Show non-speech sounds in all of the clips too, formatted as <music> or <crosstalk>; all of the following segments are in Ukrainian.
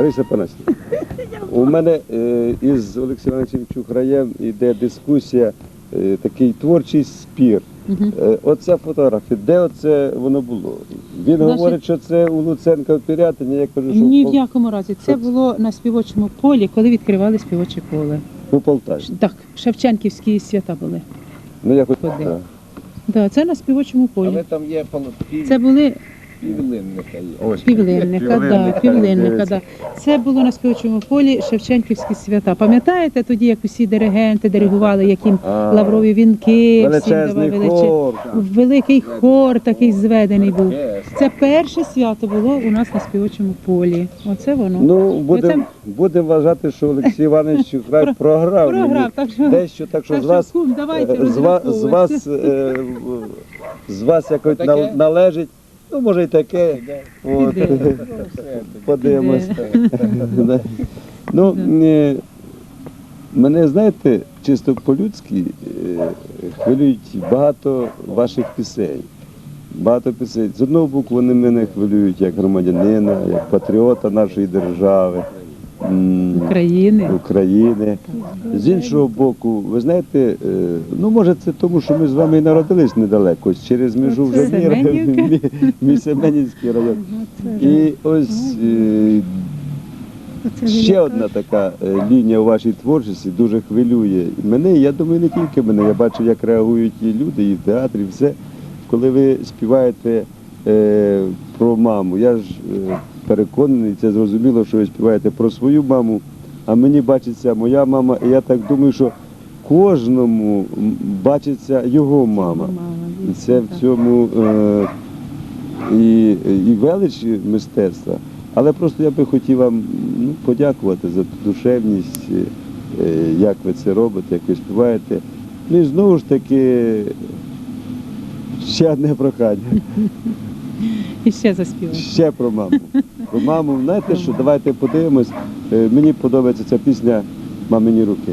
Лариса Панасівна, у мене е, із Олексієм Івановичем Чухраєм йде дискусія, е, такий творчий спір. Е, Оця фотографія, де оце воно було? Він Значить- говорить, що це у Луценка в Пірятині, я кажу, що Ні в в Пол- якому разі. Це було на співочому полі, коли відкривали співоче поле. у Полтаві. Так, Шевченківські свята були. Ну, я хоч... Ходи. так. Да, це на співочому полі. Але там є поло- пів, Це були півлинника є. Ось. півлинника, да, Півлинника. Да. Це було на співочому полі Шевченківські свята. Пам'ятаєте тоді, як усі диригенти диригували, яким А, лаврові вінки, всім Величезний давали величе- хор. Великий хор такий зведений був. Це перше свято було у нас на співочому полі. Оце воно. Ну, будемо Оце- будем вважати, що Олексій Іванович <laughs> програв, мені Програв, так що, дещо, так що так з вас кум, давайте Е, з з вас, е, в- з вас якось Таке? нал- належить, ну може і таке. От. Ну. <laughs> Подивимось. Да. Ну, е, мене, знаєте, чисто по-людськи е, хвилюють багато ваших пісень. Багато пісень. З одного боку, вони мене хвилюють як громадянина, як патріота нашої держави. України. України. З іншого боку, ви знаєте, е, ну може це тому, що ми з вами і народились недалеко, через межу вже Оце міра, мій Семенівський район. І ось е, ще одна така е, лінія у вашій творчості дуже хвилює мене. Я думаю, не тільки мене. Я бачу, як реагують і люди, і в театрі, і все. Коли ви співаєте про маму, я ж переконаний, це зрозуміло, що ви співаєте про свою маму, а мені бачиться моя мама, і я так думаю, що кожному бачиться його мама. І це в цьому е, і, і велич мистецтва. Але просто я би хотів вам ну, подякувати за ту душевність, е, як ви це робите, як ви співаєте. Ну і знову ж таки, ще одне прохання. І ще заспівати. Ще про маму. Про маму, знаєте що, давайте подивимось. Е, Мені подобається ця пісня Мамині мамо, руки,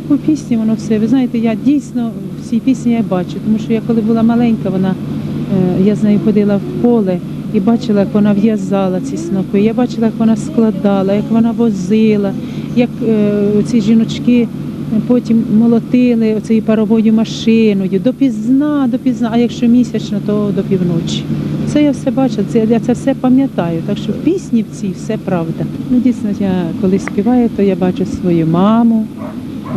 так у пісні воно все. Ви знаєте, я дійсно в цій пісні я бачу, тому що я коли була маленька, вона е, я з нею ходила в поле і бачила, як вона в'язала ці снопи. Я бачила, як вона складала, як вона возила, як е, ці жіночки. Потім молотили оцією паровою машиною допізна, допізна, а якщо місячно, то до півночі. Це я все бачила, це я це все пам'ятаю. Так що в пісні в цій все правда. Ну дійсно, я коли співаю, то я бачу свою маму.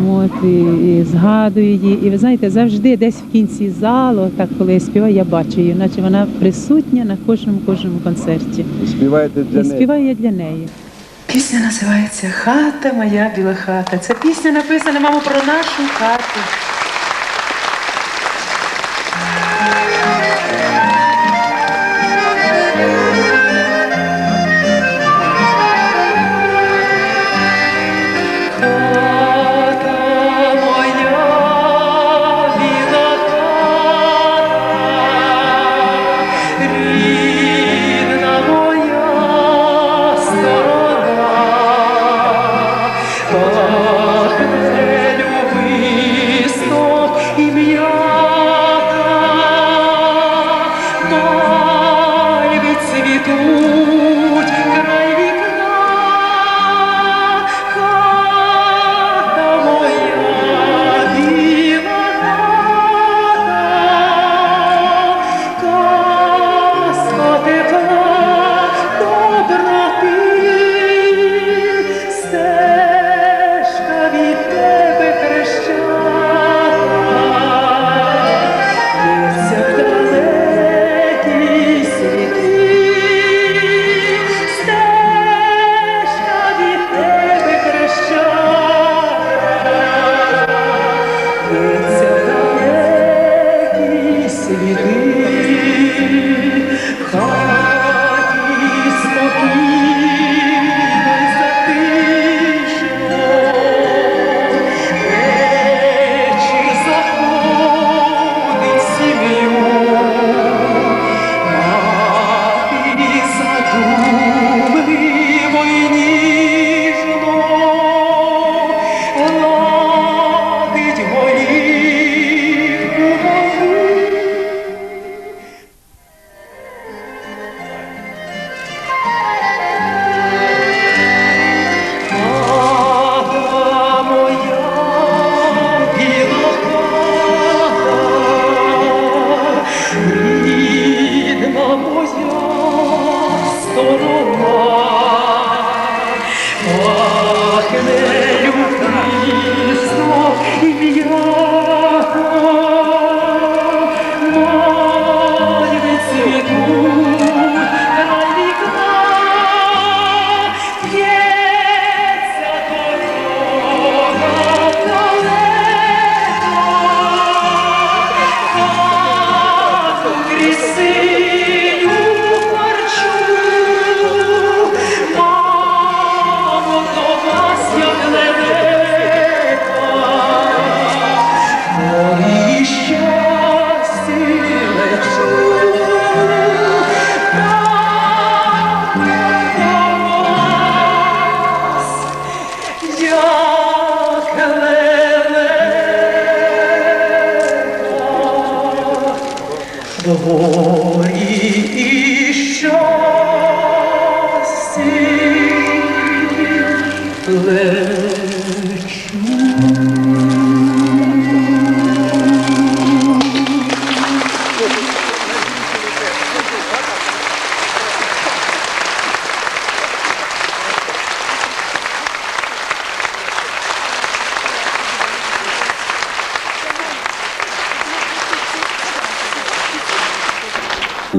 От і, і згадую її. І ви знаєте, завжди десь в кінці залу, так коли я співаю, я бачу її, наче вона присутня на кожному кожному концерті. Співаєте для І неї. співаю я для неї. Пісня називається Хата моя біла хата. Це пісня написана, мамо, про нашу хату. walking in.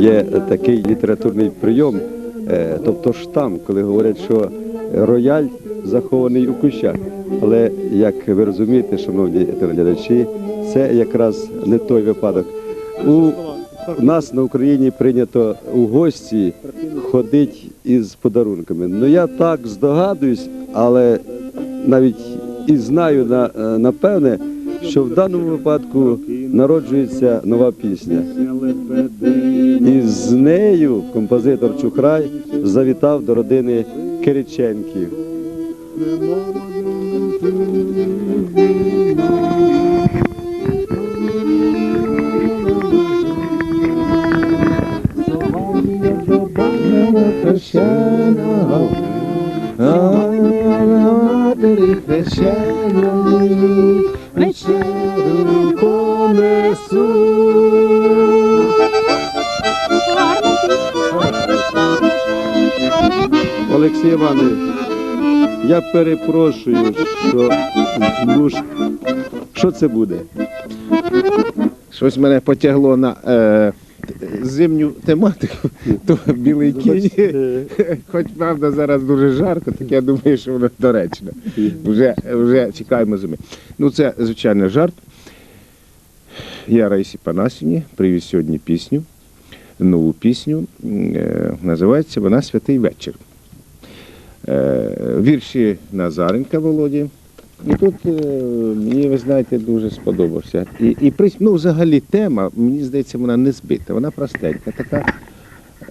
Є такий літературний прийом, е, тобто штам, коли говорять, що рояль захований у кущах. Але як ви розумієте, шановні телеглядачі, це якраз не той випадок. У нас на Україні прийнято у гості ходить із подарунками. Ну я так здогадуюсь, але навіть і знаю на, е, напевне, що в даному випадку народжується нова пісня. І з нею композитор Чухрай завітав до родини Кириченків. Shana, Олексій Іванович, я перепрошую, що ну, що це буде? Щось мене потягло на е, зимню тематику, <laughs> то білий кінь. <laughs> Хоч правда зараз дуже жарко, так я думаю, що воно доречно. Вже, вже чекаємо зими. Ну це звичайно жарт. Я Раїсі Панасіні привіз сьогодні пісню, нову пісню. Е, Називається вона Святий вечір. Е, Вірші Назаренка Володі. І тут е, мені, ви знаєте, дуже сподобався. І, і ну, взагалі тема, мені здається, вона не збита, вона простенька, така.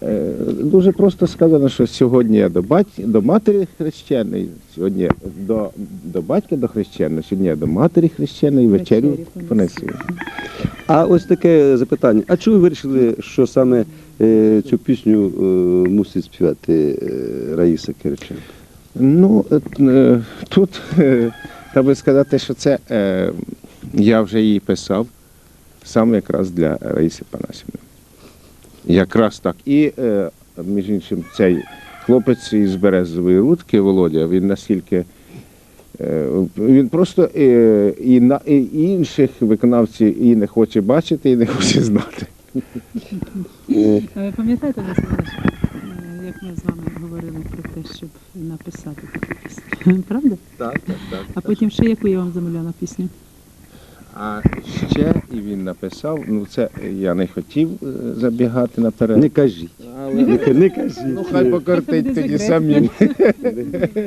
Е, дуже просто сказано, що сьогодні я до, бать, до матері хрещеної, сьогодні до, до батька до хрещеної, сьогодні я до матері хрещеної вечерю понесу. А ось таке запитання. А чому ви вирішили, що саме цю пісню е, мусить співати е, Раїса Кириченко? Ну, е, е, тут е, треба сказати, що це е, я вже її писав саме якраз для Раїси Панасівни. Якраз так. І, е, між іншим, цей хлопець із Березової рудки, Володя, він наскільки. е, Він просто е, і, на, і інших виконавців і не хоче бачити, і не хоче знати. Е, А ви пам'ятаєте, як ми з вами говорили про те, щоб написати таку пісню? <laughs> Правда? Так, так, так. А потім ще яку я вам замовляла пісню? А ще і він написав, ну це я не хотів е, забігати наперед. Не кажіть. Але Не, не кажіть. ну хай покортить тоді самі.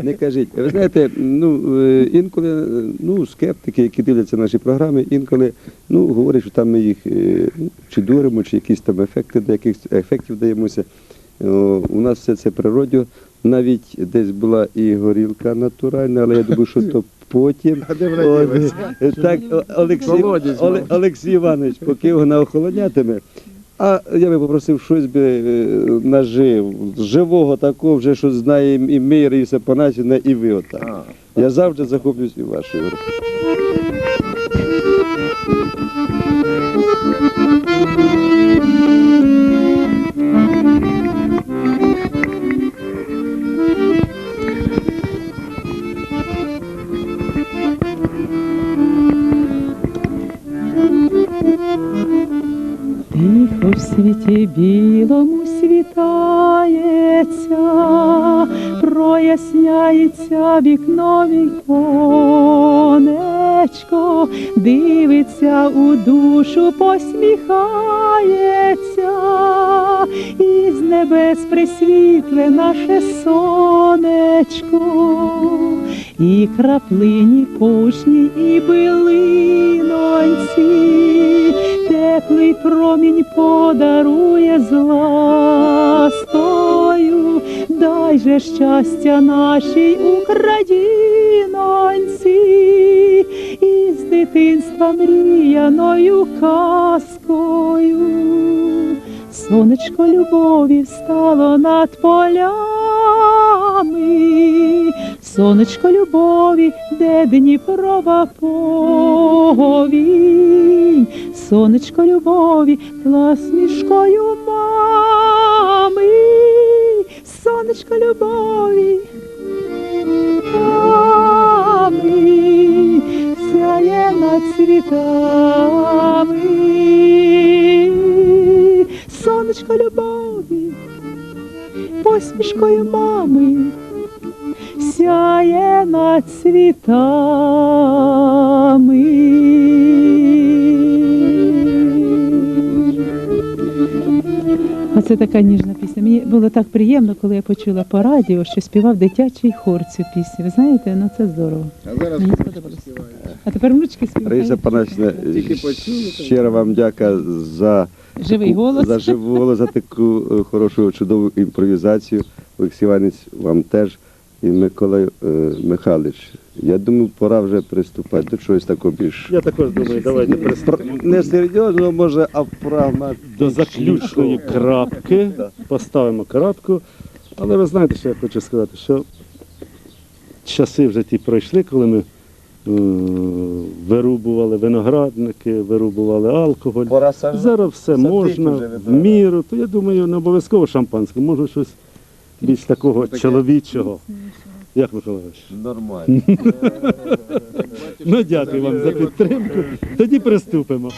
Не кажіть. Ви знаєте, ну е, інколи ну, скептики, які дивляться наші програми, інколи ну, говорять, що там ми їх е, чи дуримо, чи якісь там ефекти, до яких ефектів даємося. У нас все це природньо. Навіть десь була і горілка натуральна, але я думаю, що то потім. <laughs> Так, Олексій, Іванович, поки вона охолонятиме. А я би попросив щось би е, нажив, живого такого, вже що знає і ми, і Раїса Панасівна, і ви отак. Я завжди захоплююсь і вашою групою. Світі білому світається, проясняється вікно віконечко, дивиться у душу, посміхається, і з небес присвітле наше сонечко, і краплині пушні, і билиноньці, теплий промінь подарує з ласкою, дай же щастя нашій Україноньці, і з дитинства мріяною казкою. Сонечко любові встало над полями, сонечко любові, де Дніпрова повінь, сонечко любові, пласмішкою мами, сонечко любові, Оце така ніжна пісня. Мені було так приємно, коли я почула по радіо, що співав дитячий хор цю пісню. Ви знаєте, ну це здорово. а зараз Мені сподобалося. А тепер внучки Раїса співають. Панасівна, почули, то- щиро вам дяка за Живий голос. за живий голос, за таку е, хорошу, чудову імпровізацію. Олексій Іванович, вам теж. І Микола е, Михайлович. Я думаю, пора вже приступати до чогось такого більш. Я також думаю, давайте приступимо. Не серйозно, може, а прагма до заключної крапки. Поставимо крапку. Але ви знаєте, що я хочу сказати, що часи вже ті пройшли, коли ми е, вирубували виноградники, вирубували алкоголь. Зараз все можна, в міру, то я думаю, не обов'язково шампанське, може щось більш такого чоловічого. Як Михайло Іванович? Нормально. <laughs> Ну дякую вам за підтримку. Тоді приступимо.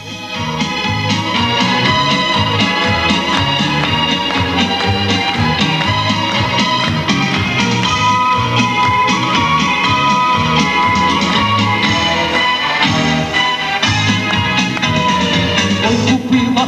Купила